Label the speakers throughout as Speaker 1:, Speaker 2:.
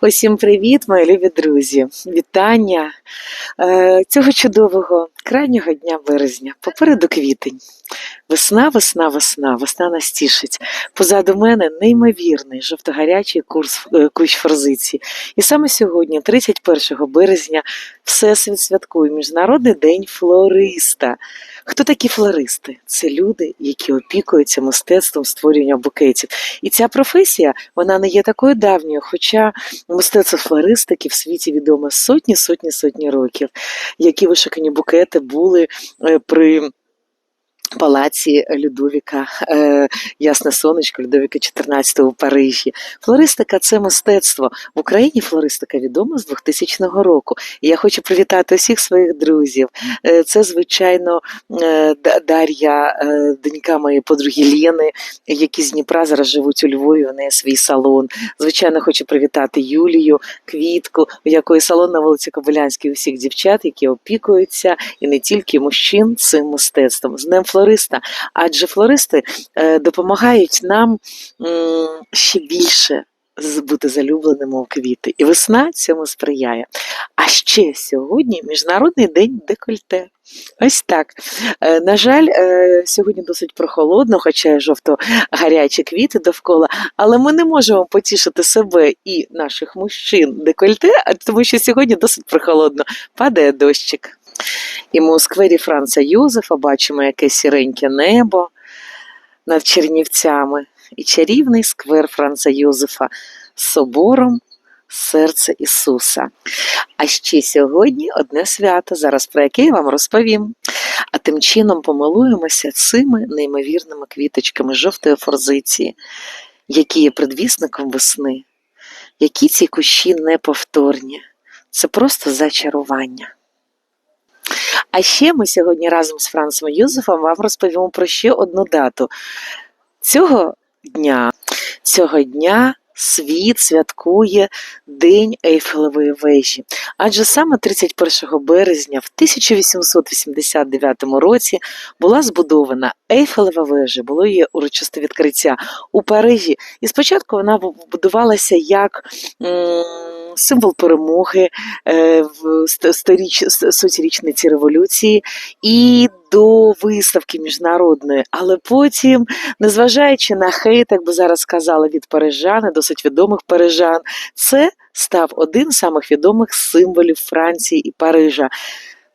Speaker 1: Усім привіт, мої любі друзі! Вітання е, цього чудового крайнього дня березня. Попереду квітень. Весна, весна, весна, весна нас тішить. Позаду мене неймовірний жовтогарячий курс е, кущ форзиці. І саме сьогодні, 31 березня, Всесвіт святкує Міжнародний день флориста. Хто такі флористи? Це люди, які опікуються мистецтвом створення букетів. І ця професія вона не є такою давньою, хоча мистецтво флористики в світі відоме сотні, сотні, сотні років. Які вишукані букети були е, при. Палаці Людовіка, е, Ясне Сонечко, Людовіка 14 у Парижі. Флористика це мистецтво. В Україні флористика відома з 2000 року. І я хочу привітати усіх своїх друзів. Е, це, звичайно, е, Дар'я, донька моєї подруги Лєни, які з Дніпра зараз живуть у Львові, у неї свій салон. Звичайно, хочу привітати Юлію, Квітку, у якої салон на вулиці Кобилянській, усіх дівчат, які опікуються, і не тільки мужчин цим мистецтвом. З Днем флориста. Адже флористи е, допомагають нам ще більше бути залюбленими у квіти. І весна цьому сприяє. А ще сьогодні Міжнародний день декольте. Ось так. Е, На жаль, е, сьогодні досить прохолодно, хоча жовто-гарячі квіти довкола, але ми не можемо потішити себе і наших мужчин декольте, тому що сьогодні досить прохолодно, падає дощик. І ми у сквері Франца Йозефа бачимо якесь сіреньке небо над Чернівцями і чарівний сквер Франца Йозефа з собором Серце Ісуса. А ще сьогодні одне свято, зараз про яке я вам розповім. А тим чином помилуємося цими неймовірними квіточками жовтої форзиції, які є предвісником весни, які ці кущі неповторні. Це просто зачарування. А ще ми сьогодні разом з Францем Юзефом вам розповімо про ще одну дату. Цього дня, цього дня світ святкує День Ейфелевої вежі. Адже саме 31 березня в 1889 році була збудована Ейфелева вежа, було її урочисте відкриття у Парижі. І спочатку вона будувалася як м, символ перемоги е, в сто- сторіч, с- революції і до виставки міжнародної. Але потім, незважаючи на хейт, як би зараз сказали, від парижан, досить відомих парижан, це став один з самих відомих символів Франції і Парижа.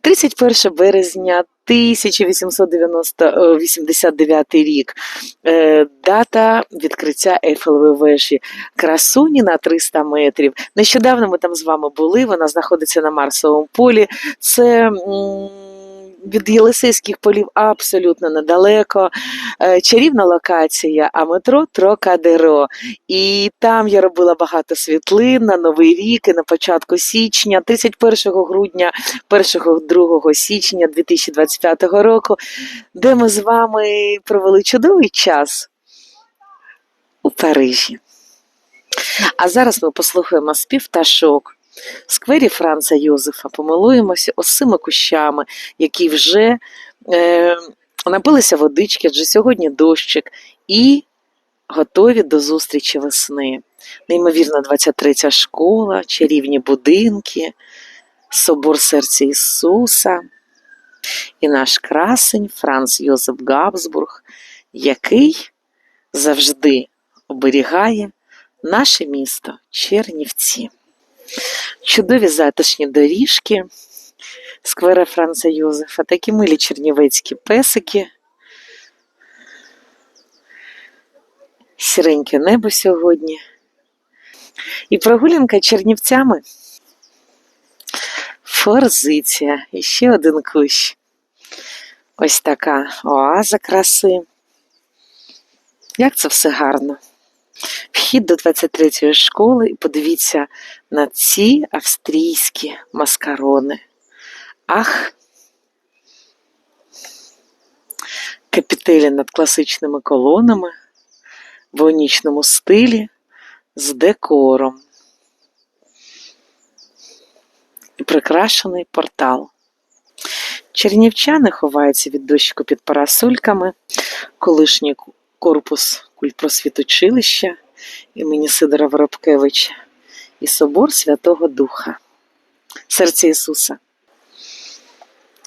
Speaker 1: 31 березня 1889 рік. Е, Дата відкриття Ейфелевої вежі. Красуні на 300 метрів. Нещодавно ми там з вами були. Вона знаходиться на Марсовому полі. Це від Єлисейських полів абсолютно недалеко. Е, Чарівна локація, а метро Трокадеро. І там я робила багато світлин на Новий рік і на початку січня, 31 грудня, 1-2 січня 2025 року, де ми з вами провели чудовий час у Парижі. А зараз ми послухаємо спів пташок. В сквері Франца Йозефа помилуємося осими кущами, які вже е, напилися водички, адже сьогодні дощик, і готові до зустрічі весни. Неймовірна 23 школа, чарівні будинки, собор серця Ісуса і наш красень Франц Йозеф Габсбург, який завжди оберігає наше місто Чернівці. Чудові затишні доріжки сквера Франца Йозефа, такі милі чернівецькі песики. Сіреньке небо сьогодні. І прогулянка чернівцями. Форзиція. І ще один кущ. Ось така оаза краси. Як це все гарно. Вхід до 23-ї школи, і подивіться на ці австрійські маскарони. Ах! Капітелі над класичними колонами в іонічному стилі з декором. І прикрашений портал. Чернівчани ховаються від дощику під парасольками, колишній корпус культпросвітучилища імені Сидора Воробкевича і собор Святого Духа, серце Ісуса.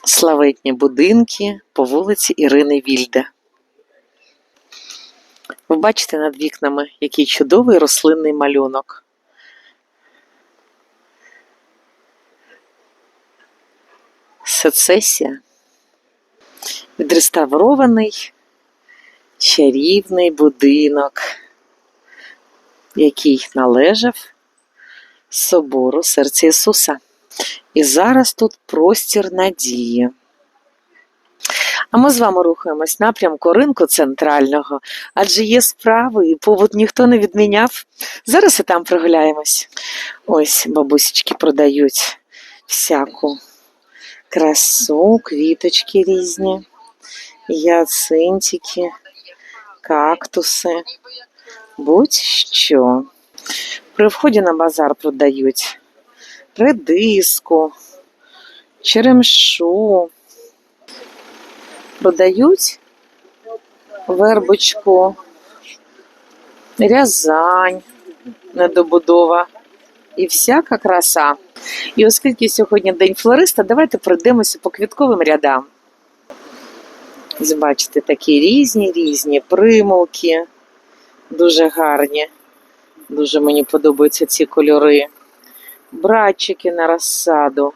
Speaker 1: Славетні будинки по вулиці Ірини Вільде. Ви бачите над вікнами, який чудовий рослинний малюнок. Сецесія. Відреставрований чарівний будинок, який належав собору серця Ісуса. І зараз тут простір надії. А ми з вами рухаємось напрямку ринку центрального, адже є справи, і повод ніхто не відміняв. Зараз і там прогуляємось. Ось бабусечки продають всяку красу, квіточки різні, яцинтики, кактуси, будь-що. При вході на базар продають редиску, черемшу, продають вербочку, рязань, недобудова і всяка краса. І оскільки сьогодні день флориста, давайте пройдемося по квітковим рядам. Бачите, такі різні, різні примулки, дуже гарні. Дуже мені подобаються ці кольори. Братчики на розсаду,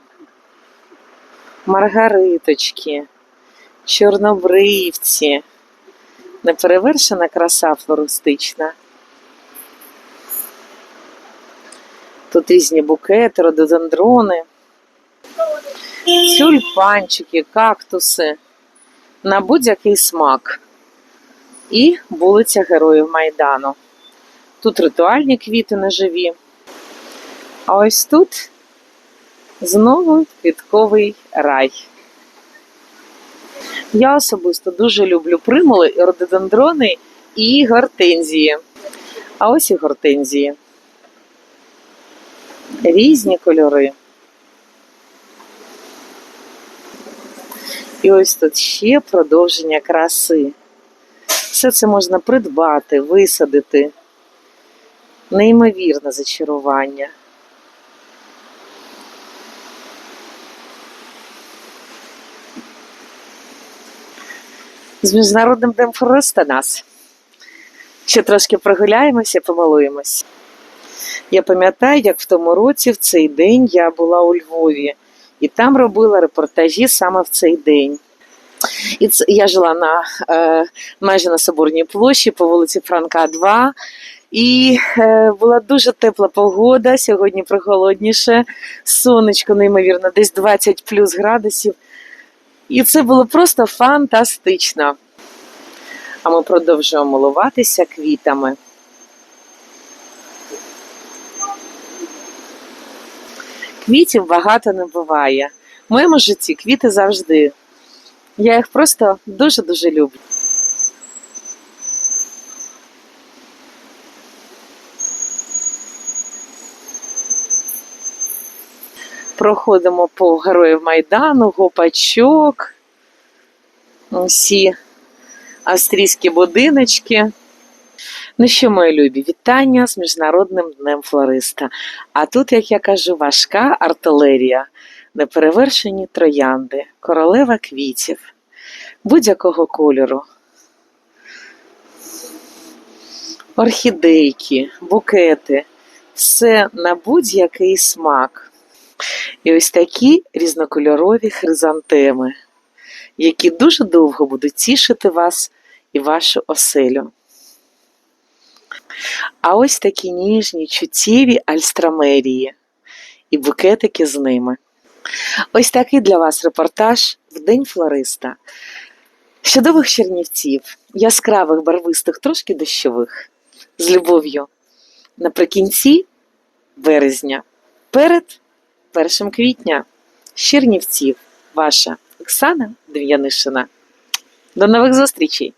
Speaker 1: маргариточки, чорнобривці. Неперевершена краса флористична. Тут різні букети, рододендрони, тюльпанчики, кактуси на будь-який смак. І вулиця Героїв Майдану. Тут ритуальні квіти неживі. А ось тут знову квітковий рай. Я особисто дуже люблю примули, і рододендрони і гортензії. А ось і гортензії. Різні кольори. І ось тут ще продовження краси. Все це можна придбати, висадити. Неймовірне зачарування. З Міжнародним днем флориста нас. Ще трошки прогуляємося, помилуємось. Я пам'ятаю, як в тому році, в цей день, я була у Львові і там робила репортажі саме в цей день. І це, я жила на, е, майже на Соборній площі по вулиці Франка 2. І е, була дуже тепла погода, сьогодні прохолодніше, сонечко, неймовірно, десь 20 плюс градусів. І це було просто фантастично. А ми продовжуємо милуватися квітами. Квітів багато не буває. В моєму житті квіти завжди. Я їх просто дуже-дуже люблю. Проходимо по героїв Майдану, гопачок, всі австрійські будиночки. Ну що, мої любі, вітання з Міжнародним днем флориста. А тут, як я кажу, важка артилерія, неперевершені троянди, королева квітів, будь-якого кольору. Орхідейки, букети, все на будь-який смак. І ось такі різнокольорові хризантеми, які дуже довго будуть тішити вас і вашу оселю. А ось такі ніжні, чуттєві альстрамерії і букетики з ними. Ось такий для вас репортаж в День флориста. Чудових чернівців, яскравих, барвистих, трошки дощових, з любов'ю. Наприкінці березня, перед 1 квітня, з ваша Оксана Дем'янишина. До нових зустрічей!